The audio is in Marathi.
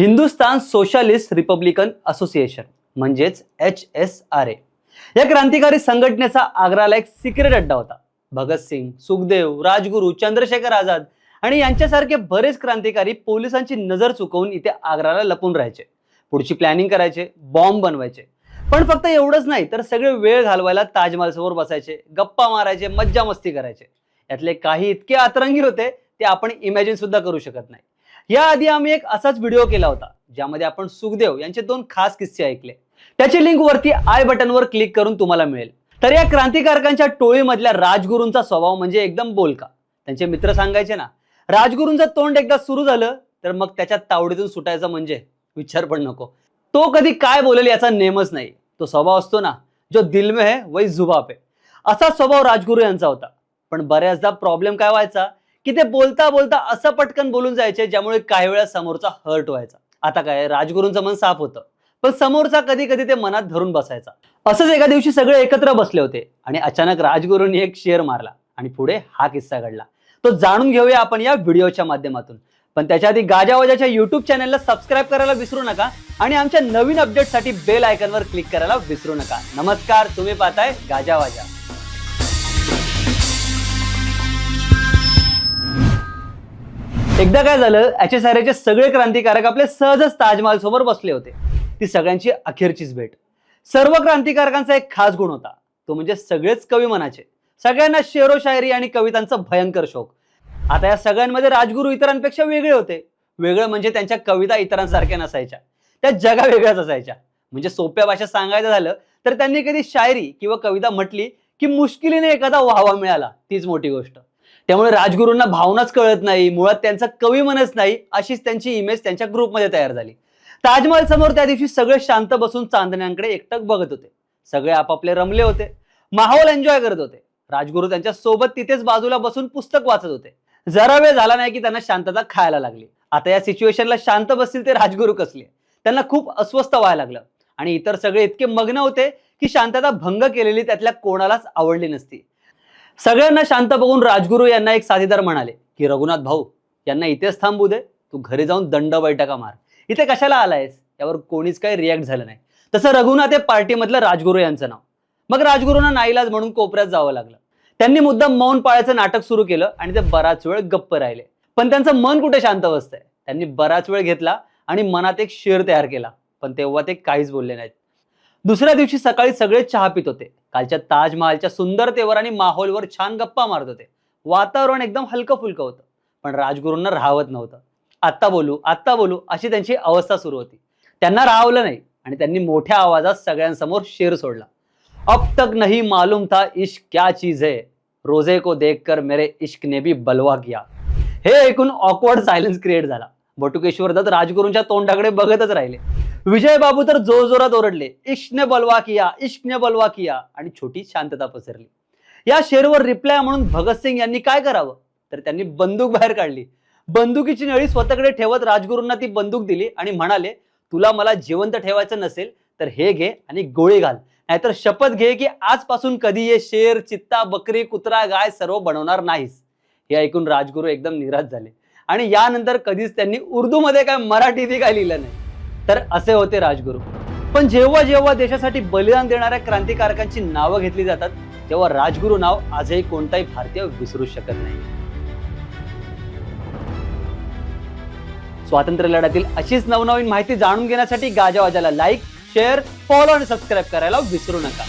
हिंदुस्तान सोशलिस्ट रिपब्लिकन असोसिएशन म्हणजेच एच एस आर ए. या क्रांतिकारी संघटनेचा आग्राला एक सिक्रेट अड्डा होता. भगतसिंग सुखदेव राजगुरू चंद्रशेखर आझाद आणि यांच्यासारखे बरेच क्रांतिकारी पोलिसांची नजर चुकवून इथे आग्राला लपून राहायचे. पुढची प्लॅनिंग करायचे बॉम्ब बनवायचे. पण फक्त एवढंच नाही तर सगळे वेळ घालवायला ताजमहाल समोर बसायचे गप्पा मारायचे मज्जा मस्ती करायचे. यातले काही इतके अतरंगीर होते ते आपण इमॅजिन सुद्धा करू शकत नाही. याआधी आम्ही एक असाच व्हिडिओ केला होता ज्यामध्ये आपण सुखदेव यांचे दोन खास किस्से ऐकले. त्याची लिंक वरती आय बटनवर क्लिक करून तुम्हाला मिळेल. तर या क्रांतिकारकांच्या टोळीमधल्या राजगुरूंचा स्वभाव म्हणजे एकदम बोलका. त्यांचे मित्र सांगायचे ना राजगुरूंचं तोंड एकदा सुरू झालं तर मग त्याच्या तावडीतून सुटायचं म्हणजे विचार पण नको. तो कधी काय बोलेल याचा नेमच नाही. तो स्वभाव असतो ना जो दिल में है वही जुबाब आहे असा स्वभाव राजगुरू यांचा होता. पण बऱ्याचदा प्रॉब्लेम काय व्हायचा की ते बोलता बोलता असं पटकन बोलून जायचे ज्यामुळे काही वेळा समोरचा हर्ट व्हायचा. आता काय राजगुरूंचं मन साफ होतं. पण समोरचा कधी कधी ते मनात धरून बसायचा. असंच एका दिवशी सगळे एकत्र बसले होते आणि अचानक राजगुरूंनी एक शेअर मारला आणि पुढे हा किस्सा घडला. तो जाणून घेऊया आपण या व्हिडिओच्या माध्यमातून. पण त्याच्या आधी गाजावाजाच्या युट्यूब चॅनलला सबस्क्राईब करायला विसरू नका आणि आमच्या नवीन अपडेटसाठी बेल आयकनवर क्लिक करायला विसरू नका. नमस्कार तुम्ही पाहताय गाजावाजा. एकदा काय झालं एच एस आर एचे सगळे क्रांतिकारक आपले सहजच ताजमहाल सोबत बसले होते. ती सगळ्यांची अखेरचीच भेट. सर्व क्रांतिकारकांचा एक खास गुण होता. तो म्हणजे सगळेच कवी मनाचे. सगळ्यांना शेरो शायरी आणि कवितांचा भयंकर शोक. आता या सगळ्यांमध्ये राजगुरू इतरांपेक्षा वेगळे होते. वेगळं म्हणजे त्यांच्या कविता इतरांसारख्या नसायच्या. त्या जगा वेगळ्याच असायच्या. म्हणजे सोप्या भाषेत सांगायचं झालं तर त्यांनी कधी शायरी किंवा कविता म्हटली की मुश्किलीने एखादा वाहवा मिळाला. तीच मोठी गोष्ट. त्यामुळे राजगुरूंना भावनाच कळत नाही मुळात त्यांचा कवी मनच नाही अशीच त्यांची इमेज त्यांच्या ग्रुपमध्ये तयार झाली. ताजमहल समोर त्या दिवशी सगळे शांत बसून चांदण्यांकडे एकटक बघत होते. सगळे आपापले रमले होते. माहोल एन्जॉय करत होते. राजगुरू त्यांच्यासोबत तिथेच बाजूला बसून पुस्तक वाचत होते. जरा वेळ झाला नाही की त्यांना शांतता खायला लागली. आता या सिच्युएशनला शांत बसतील ते राजगुरू कसले? त्यांना खूप अस्वस्थ व्हायला लागलं. आणि इतर सगळे इतके मग्न होते की शांतता भंग केलेली त्यातल्या कोणालाच आवडली नसती. सगळ्यांना शांत बघून राजगुरू यांना एक साथीदार म्हणाले की रघुनाथ भाऊ यांना इथेच थांबू दे तू घरी जाऊन दंड बैठका मार. इथे कशाला आलायस? यावर कोणीच काही रिॲक्ट झालं नाही. तसं रघुनाथ हे पार्टीमधलं राजगुरू यांचं नाव. मग राजगुरूंना नाईलाज म्हणून कोपऱ्यात जावं लागलं. त्यांनी मुद्दाम मौन पाळायचं नाटक सुरू केलं आणि ते बराच वेळ गप्प राहिले. पण त्यांचं मन कुठे शांत बसतंय? त्यांनी बराच वेळ घेतला आणि मनात एक शेर तयार केला. पण तेव्हा ते काहीच बोलले नाहीत. दुसऱ्या दिवशी सकाळी सगळे चहा पित होते. कालच्या ताजमहालच्या सुंदरतेवर आणि माहोलवर छान गप्पा मारत होते. वातावरण एकदम हलकं फुलकं होतं. पण राजगुरूंना राहवत नव्हतं. आत्ता बोलू आत्ता बोलू अशी त्यांची अवस्था सुरू होती. त्यांना राहवलं नाही आणि त्यांनी मोठ्या आवाजात सगळ्यांसमोर शेर सोडला. अब तक नहीं मालूम था इश्क क्या चीज है. रोजे को देखकर मेरे इश्क ने भी बलवा किया. हे ऐकून ऑकवर्ड सायलन्स क्रिएट झाला. बटुकेश्वर दत्त राजगुरूंच्या तोंडाकडे बघतच राहिले. विजय बाबू तर जोर जोरात ओरडले. इश्कने बलवा किया इश्कने बलवा किया. आणि छोटी शांतता पसरली. या शेरवर रिप्लाय म्हणून भगतसिंग यांनी काय करावं? तर त्यांनी बंदूक बाहेर काढली. बंदुकीची नळी स्वतःकडे ठेवत राजगुरूंना ती बंदूक दिली आणि म्हणाले तुला मला जिवंत ठेवायचं नसेल तर हे घे आणि गोळी घाल. नाहीतर शपथ घे की आजपासून कधी हे शेर चित्ता बकरी कुत्रा गाय सर्व बनवणार नाहीस. हे ऐकून राजगुरू एकदम निराश झाले. आणि यानंतर कधीच त्यांनी उर्दूमध्ये काय मराठीतही काय लिहिलं नाही. तर असे होते राजगुरू. पण जेव्हा जेव्हा देशासाठी बलिदान देणाऱ्या क्रांतिकारकांची नावं घेतली जातात तेव्हा राजगुरू नाव आजही कोणताही भारतीय विसरू शकत नाही. स्वातंत्र्य लढ्यातील अशीच नवनवीन माहिती जाणून घेण्यासाठी गाजावाजाला लाईक शेअर फॉलो आणि सबस्क्राईब करायला विसरू नका.